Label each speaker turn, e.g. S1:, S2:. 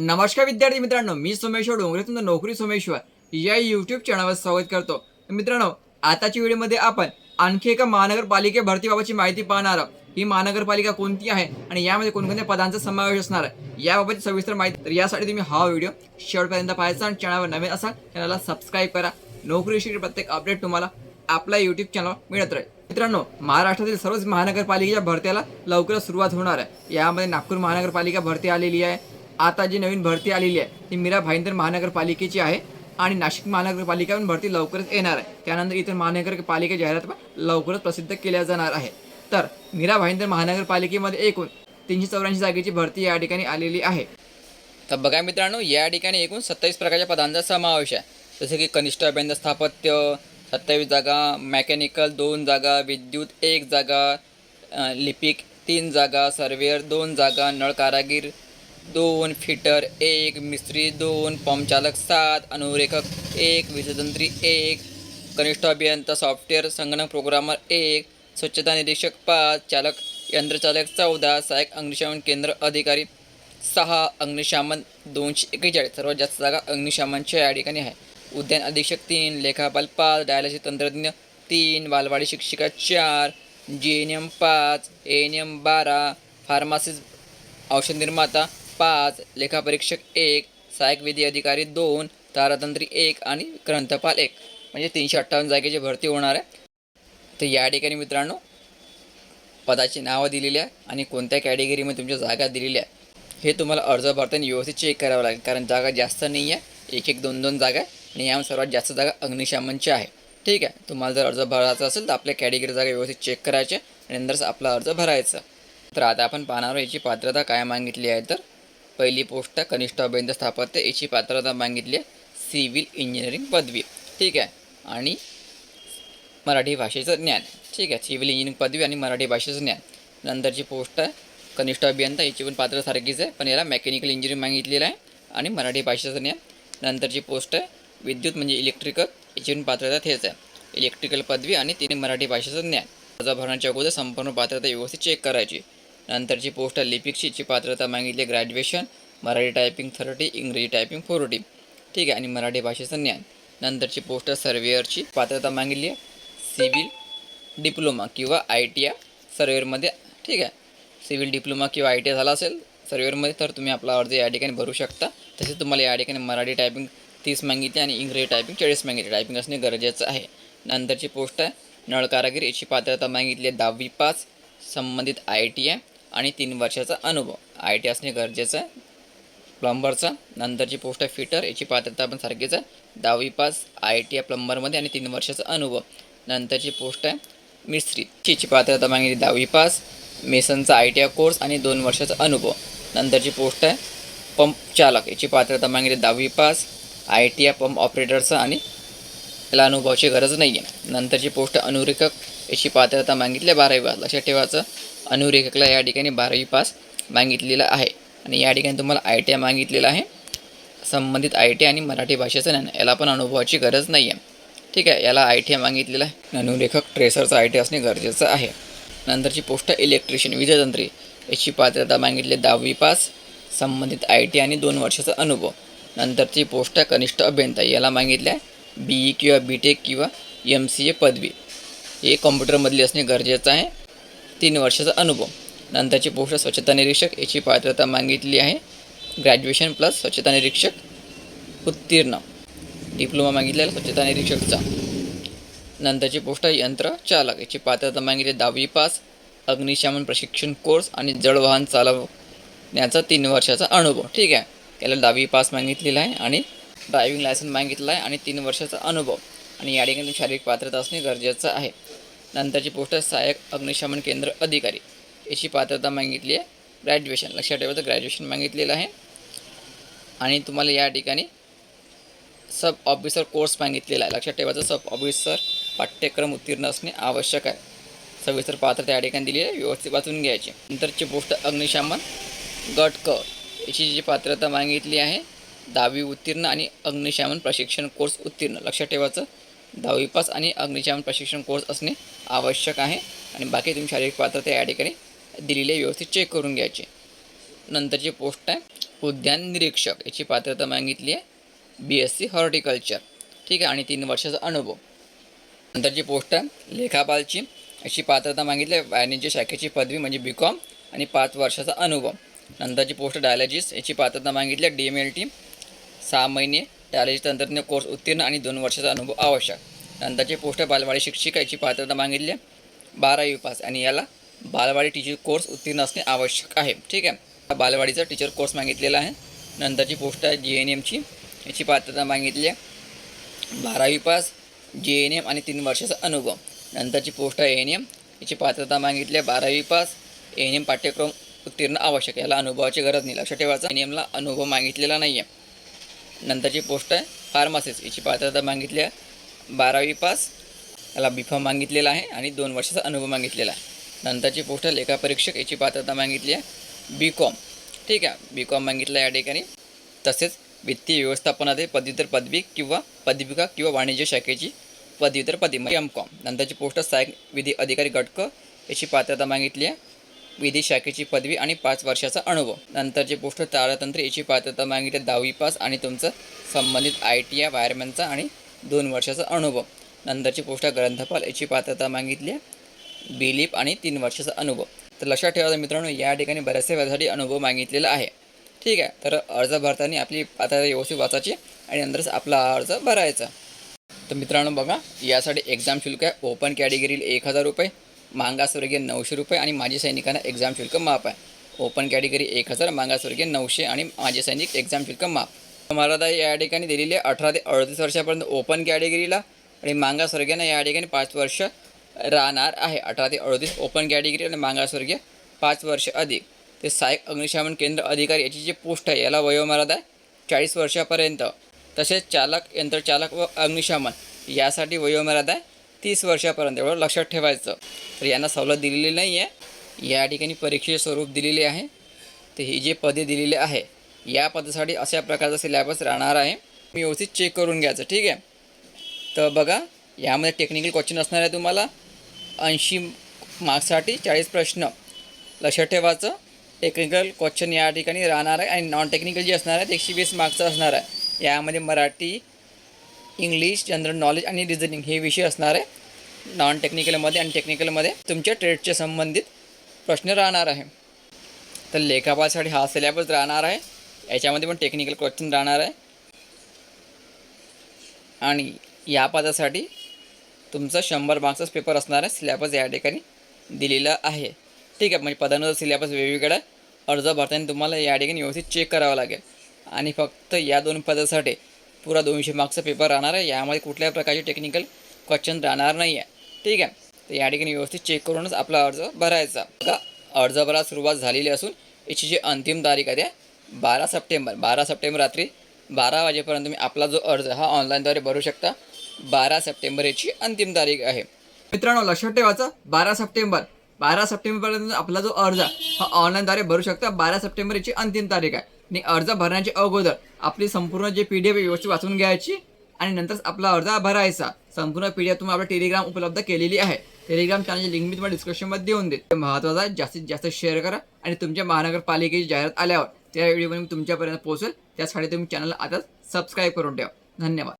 S1: नमस्कार विद्यार्थी मित्रांनो मी सोमेश्वर डोंगरे तुमचं नोकरी सोमेश्वर. या यूट्यूब चॅनलवर स्वागत करतो. मित्रांनो आताच्या व्हिडिओमध्ये आपण आणखी एका महानगरपालिके भरतीबाबतची माहिती पाहणार आहोत. ही महानगरपालिका कोणती आहे आणि यामध्ये कोणकोणत्या पदांचा समावेश असणार आहे याबाबत सविस्तर माहिती. तर यासाठी तुम्ही हा व्हिडिओ शेवटपर्यंत पाहायचा आणि चॅनलवर नवीन असाल चॅनलला सबस्क्राईब करा. नोकरीविषयी प्रत्येक अपडेट तुम्हाला आपल्या यूट्यूब चॅनलवर मिळत राहील. मित्रांनो महाराष्ट्रातील सर्वच महानगरपालिकेच्या भरत्याला लवकरच सुरुवात होणार आहे. यामध्ये नागपूर महानगरपालिका भरती आलेली आहे. आता जी नवीन भरती आलेली आहे ती मीरा भाईंदर महानगरपालिकेची आहे आणि नाशिक महानगरपालिका पण भरती लवकरच येणार आहे. त्यानंतर इतर महानगरपालिका जाहिरात पण लवकरच प्रसिद्ध केल्या जाणार आहे. तर मीरा भाईंदर महानगरपालिकेमध्ये एकूण तीनशे चौऱ्याऐंशी जागेची भरती या ठिकाणी आलेली आहे. तर बघा मित्रांनो या ठिकाणी एकूण सत्तावीस प्रकारच्या पदांचा समावेश आहे. जसे की कनिष्ठ अभियंता स्थापत्य सत्तावीस जागा मॅकॅनिकल दोन जागा विद्युत एक जागा लिपिक तीन जागा सर्वेअर दोन जागा नळ कारागीर दोन फिटर एक मिस्त्री दोन पंपचालक सात अनुरेखक एक विजतंत्री एक कनिष्ठ अभियंता सॉफ्टवेअर संगणक प्रोग्रामर एक स्वच्छता निरीक्षक पाच चालक यंत्रचालक चौदा सहाय्यक अग्निशमन केंद्र अधिकारी सहा अग्निशमन दोनशे एक्केचाळीस. सर्वात जास्त जागा अग्निशमनच्या या ठिकाणी आहे. उद्यान अधीक्षक तीन लेखापाल पाच डायलिसिस तंत्रज्ञ तीन बालवाडी शिक्षिका चार जी एन एम पाच एन एम बारा फार्मासिस्ट औषध निर्माता पाच लेखापरीक्षक एक सहाय्यक विधी अधिकारी दोन तारातंत्री एक आणि ग्रंथपाल एक. म्हणजे तीनशे अठ्ठावन्न जागेची भरती होणार आहे. तर या ठिकाणी मित्रांनो पदाची नावं दिलेली आहे आणि कोणत्या कॅटेगरीमध्ये तुमच्या जागा दिलेल्या आहे हे तुम्हाला अर्ज भरताना व्यवस्थित चेक करावं लागेल. कारण जागा जास्त नाही आहे एक एक दोन दोन जागा आहे आणि यामध्ये सर्वात जास्त जागा अग्निशामनची आहे. ठीक आहे तुम्हाला जर अर्ज भरायचा असेल तर आपल्या कॅटेगरी जागा व्यवस्थित चेक करायचे आणि नंतरच आपला अर्ज भरायचा तर आता आपण पाहणार याची पात्रता काय मागितली आहे तर पहिली पोस्ट आहे कनिष्ठ अभियंता स्थापत्य याची पात्रता मागितली आहे. सिव्हिल इंजिनिअरिंग पदवी. ठीक आहे. आणि मराठी भाषेचं ज्ञान. ठीक आहे. सिव्हिल इंजिनिअरिंग पदवी आणि मराठी भाषेचं ज्ञान. नंतरची पोस्ट आहे कनिष्ठ अभियंता याची पण पात्र सारखीच आहे. पण याला मेकॅनिकल इंजिनिअरिंग मागितलेलं आहे. आणि मराठी भाषेचं ज्ञान. नंतरची पोस्ट आहे विद्युत म्हणजे इलेक्ट्रिकल याची पण पात्रता तेच आहे. इलेक्ट्रिकल पदवी आणि तिने मराठी भाषेचं ज्ञान. अर्ज भरण्याच्या अगोदर संपूर्ण पात्रता व्यवस्थित चेक करायची. नंतरची पोस्ट आहे पात्रता मागितली ग्रॅज्युएशन मराठी टायपिंग थर्टी इंग्रजी टायपिंग फोर्टी. ठीक आहे आणि मराठी भाषेचं ज्ञान. नंतरची पोस्ट आहे सर्वेअरची पात्रता मागितली आहे. सिव्हिल डिप्लोमा किंवा आय टी आय सर्वेअरमध्ये ठीक आहे सिव्हिल डिप्लोमा किंवा आय टी आय झाला असेल सर्वेअरमध्ये तर तुम्ही आपला अर्ज या ठिकाणी भरू शकता. तसेच तुम्हाला या ठिकाणी मराठी टायपिंग तीस मागितली आणि इंग्रजी टायपिंग चाळीस मागितली. टायपिंग असणे गरजेचं आहे. नंतरची पोस्ट आहे नळ कारागीर याची पात्रता मागितली आहे दहावी पास. संबंधित आय टी आय आणि तीन वर्षाचा अनुभव. आय टी असणे गरजेचं. आहे प्लंबरचा. नंतरची पोस्ट आहे फिटर. याची पात्रता पण सारखीच आहे. दहावी पास आय टी आय प्लंबरमध्ये आणि तीन वर्षाचा अनुभव. नंतरची पोस्ट आहे मिस्त्री. याची पात्रता मागितली दहावी पास मेसनचा आय टी आय कोर्स आणि दोन वर्षाचा अनुभव. नंतरची पोस्ट आहे पंप चालक. याची पात्रता मागितली दहावी pass I T I pump ऑपरेटरचा आणि याला अनुभवाची गरज नाही आहे नंतरची पोस्ट अनुरेखक याची पात्रता मागितली आहे बारावी पास. लक्षात ठेवायचं अनुरेखकला या ठिकाणी बारावी पास मागितलेला आहे. आणि या ठिकाणी तुम्हाला आय टी आय मागितलेलं आहे. संबंधित आय टी आणि मराठी भाषेचं ज्ञान. याला पण अनुभवाची गरज नाही आहे ठीक आहे याला आय टी आय मागितलेलं आहे. अनुरेखक ट्रेसरचा आय टी असणे गरजेचं आहे. नंतरची पोस्ट इलेक्ट्रिशियन विजयतंत्री. याची पात्रता मागितली आहे दहावी पास. संबंधित आय टी आणि दोन वर्षाचा अनुभव. नंतरची पोस्ट आहे कनिष्ठ अभियंता याला मागितल्या आहे. बी ई किंवा बी टेक किंवा एम सी ए पदवी. हे कॉम्प्युटरमधली असणे गरजेचं आहे. तीन वर्षाचा अनुभव. नंतरची पोस्ट स्वच्छता निरीक्षक याची पात्रता मागितली आहे. ग्रॅज्युएशन प्लस स्वच्छता निरीक्षक उत्तीर्ण. डिप्लोमा मागितलेला स्वच्छता निरीक्षकचा. नंतरची पोस्ट आहे यंत्र चालक याची पात्रता मागितली दहावी पास. अग्निशमन प्रशिक्षण कोर्स आणि जडवाहन चालवण्याचा तीन वर्षाचा अनुभव. ठीक आहे. याला दहावी पास मागितलेला आहे आणि ड्रायव्हिंग लायसन्स मागितलं आहे आणि तीन वर्षाचा अनुभव. आणि या ठिकाणी शारीरिक पात्रता असणे गरजेचं आहे. नंतरची पोस्ट आहे सहाय्यक अग्निशमन केंद्र अधिकारी. याची पात्रता मागितली आहे. ग्रॅज्युएशन लक्षात ठेवायचं ग्रॅज्युएशन मागितलेलं आहे. आणि तुम्हाला या ठिकाणी सब ऑफिसर कोर्स मागितलेला आहे. लक्षात ठेवायचं सब ऑफिसर पाठ्यक्रम उत्तीर्ण असणे आवश्यक आहे. सविस्तर पात्रता या ठिकाणी दिली आहे. व्यवस्थित वाचून घ्यायची. नंतरची पोस्ट अग्निशमन गट क याची जी पात्रता मागितली आहे दहावी उत्तीर्ण आणि अग्निशमन प्रशिक्षण कोर्स उत्तीर्ण. लक्षात ठेवायचं दहावी पास आणि अग्निशमन प्रशिक्षण कोर्स असणे आवश्यक आहे. आणि बाकी तुम्ही शारीरिक पात्रता या ठिकाणी दिलेली आहे व्यवस्थित चेक करून घ्यायची. नंतरची पोस्ट आहे उद्यान निरीक्षक. याची पात्रता मागितली आहे बी एस सी हॉर्टिकल्चर ठीक आहे आणि तीन वर्षाचा अनुभव. नंतरची पोस्ट आहे लेखापालची. याची पात्रता मागितली आहे वाणिज्य शाखेची पदवी म्हणजे बी कॉम आणि पाच वर्षाचा अनुभव. नंतरची पोस्ट डायलॉजिस्ट याची पात्रता मागितली आहे डी एम एल टी सहा महिने डायलॉजी तंत्रज्ञ कोर्स उत्तीर्ण आणि दोन वर्षाचा अनुभव आवश्यक. नंतरची पोस्ट बालवाडी शिक्षिका याची पात्रता मागितली आहे. बारावी पास आणि याला बालवाडी टीचर कोर्स उत्तीर्ण असणे आवश्यक आहे. ठीक आहे? बालवाडीचा टीचर कोर्स मागितलेला आहे. नंतरची पोस्ट आहे जी एन एमची याची पात्रता मागितली आहे. बारावी पास जी एन एम आणि तीन वर्षाचा अनुभव. नंतरची पोस्ट आहे एन एम याची पात्रता मागितली आहे. बारावी पास एन एम पाठ्यक्रम उत्तीर्ण आवश्यक. याला अनुभवाची गरज नाही. लक्षात ठेवायचं एन एमला अनुभव मागितलेला नाही आहे नंतरची पोस्ट आहे फार्मासिस्ट. याची पात्रता मागितली आहे. बारावी पास. याला बी फॉर्म मागितलेला आहे आणि दोन वर्षाचा अनुभव मागितलेला आहे. नंतरची पोस्ट आहे लेखापरीक्षक याची पात्रता मागितली आहे बी कॉम ठीक आहे बी कॉम मागितलं या ठिकाणी. तसेच वित्तीय व्यवस्थापनातील पदव्युत्तर पदवी किंवा पदविका किंवा वाणिज्य शाखेची पदव्युत्तर पदवी. म्हणजे एम कॉम नंतरची पोस्ट सहाय्यक विधी अधिकारी गटक. याची पात्रता मागितली आहे. विधी शाखेची पदवी आणि पाच वर्षाचा अनुभव नंतरची पोस्ट तारतंत्र याची पात्रता मागितली दहावी पास आणि तुमचं संबंधित आय टी आय वायरमॅनचा आणि दोन वर्षाचा अनुभव नंतरची पोस्ट ग्रंथपाल याची पात्रता मागितली आहे बिलीप आणि तीन वर्षाचा अनुभव तर लक्षात ठेवायचं मित्रांनो या ठिकाणी बऱ्याचशा वेळासाठी अनुभव मागितलेला आहे. ठीक आहे तर अर्ज भरताना आपली पात्रता व्यवस्थित वाचायची आणि नंतरच आपला अर्ज भरायचा. तर मित्रांनो बघा यासाठी एक्झाम शुल्क आहे ओपन कॅटेगरीला एक हजार रुपये. मागासवर्गीय नऊशे रुपये आणि माजी सैनिकांना एक्झाम शुल्क माफ आहे. ओपन कॅटेगरी एक हजार मागासवर्गीय नऊशे आणि माजी सैनिक एक्झाम शुल्क माफ. मराठा या ठिकाणी दिलेली आहे अठरा ते अडतीस वर्षापर्यंत ओपन कॅटेगरीला आणि मागासवर्गीयांना या ठिकाणी पाच वर्ष राहणार आहे. अठरा ते अडतीस ओपन कॅटेगरी आणि मागासवर्गीय पाच वर्ष अधिक. ते सहाय्यक अग्निशमन केंद्र अधिकारी याची जी पोस्ट आहे याला वयोमर्यादा आहे चाळीस वर्षापर्यंत. तसेच चालक यंत्रचालक व अग्निशमन यासाठी वयोमर्यादा आहे. तीस वर्षापर्यंत एवढं लक्षात ठेवायचं. तर यांना सवलत दिलेली नाही आहे या ठिकाणी परीक्षेचे स्वरूप दिलेले आहे. तर ही जे पदे दिलेली आहे या पदासाठी अशा प्रकारचा सिलॅबस राहणार आहे. मी व्यवस्थित चेक करून घ्यायचं ठीक आहे? तर बघा यामध्ये टेक्निकल क्वेश्चन असणार आहे तुम्हाला. ऐंशी मार्क्ससाठी चाळीस प्रश्न. लक्षात ठेवायचं टेक्निकल क्वेश्चन या ठिकाणी राहणार आहे आणि नॉन टेक्निकल जे असणार आहे ते एकशे वीस मार्क्सचं असणार आहे. यामध्ये मराठी इंग्लिश जनरल नॉलेज आणि रिझनिंग हे विषय असणार आहे नॉन टेक्निकलमध्ये आणि टेक्निकलमध्ये तुमच्या ट्रेडच्या संबंधित प्रश्न राहणार आहे. तर लेखापालसाठी हा सिलेबस राहणार आहे. याच्यामध्ये पण टेक्निकल क्वेश्चन राहणार आहे. आणि या पदासाठी तुमचा शंभर मार्क्सच पेपर असणार आहे सिलेबस या ठिकाणी दिलेला आहे. ठीक आहे म्हणजे पदानुसार सिलेबस वेगवेगळा अर्ज भरताना तुम्हाला या ठिकाणी व्यवस्थित चेक करावं लागेल. आणि फक्त या दोन पदासाठी पुरा दोनशे मार्क्सचा पेपर राहणार आहे. यामध्ये कुठल्याही प्रकारचे टेक्निकल क्वेश्चन राहणार नाही आहे ठीक आहे? तर या ठिकाणी व्यवस्थित चेक करूनच आपला अर्ज भरायचा. का अर्ज भरायला सुरुवात झालेली असून याची जी अंतिम तारीख आहे बारा सप्टेंबर. बारा सप्टेंबर रात्री बारा वाजेपर्यंत तुम्ही आपला जो अर्ज हा ऑनलाईनद्वारे भरू शकता. बारा सप्टेंबर याची अंतिम तारीख आहे. मित्रांनो लक्षात ठेवायचं बारा सप्टेंबर. बारा सप्टेंबरपर्यंत आपला जो अर्ज हा ऑनलाईनद्वारे भरू शकता. बारा सप्टेंबर याची अंतिम तारीख आहे. आणि अर्ज भरण्याच्या अगोदर आपली संपूर्ण जे पी डी एफ व्यवस्थित वाचून घ्यायची आणि नंतर आपला अर्ज भरायचा. संपूर्ण पी डी एफ तुम्ही आपल्या टेलिग्राम उपलब्ध केलेली आहे. टेलिग्राम चॅनलची लिंक मी तुम्हाला डिस्क्रिप्शनमध्ये देऊन देते महत्त्वाचा आहे जास्तीत जास्त शेअर करा आणि तुमच्या महानगरपालिकेची जाहिरात आल्यावर त्या व्हिडिओ मी तुमच्यापर्यंत पोहोचेल. त्यासाठी तुम्ही चॅनलला आताच सबस्क्राईब करून ठेवा. धन्यवाद.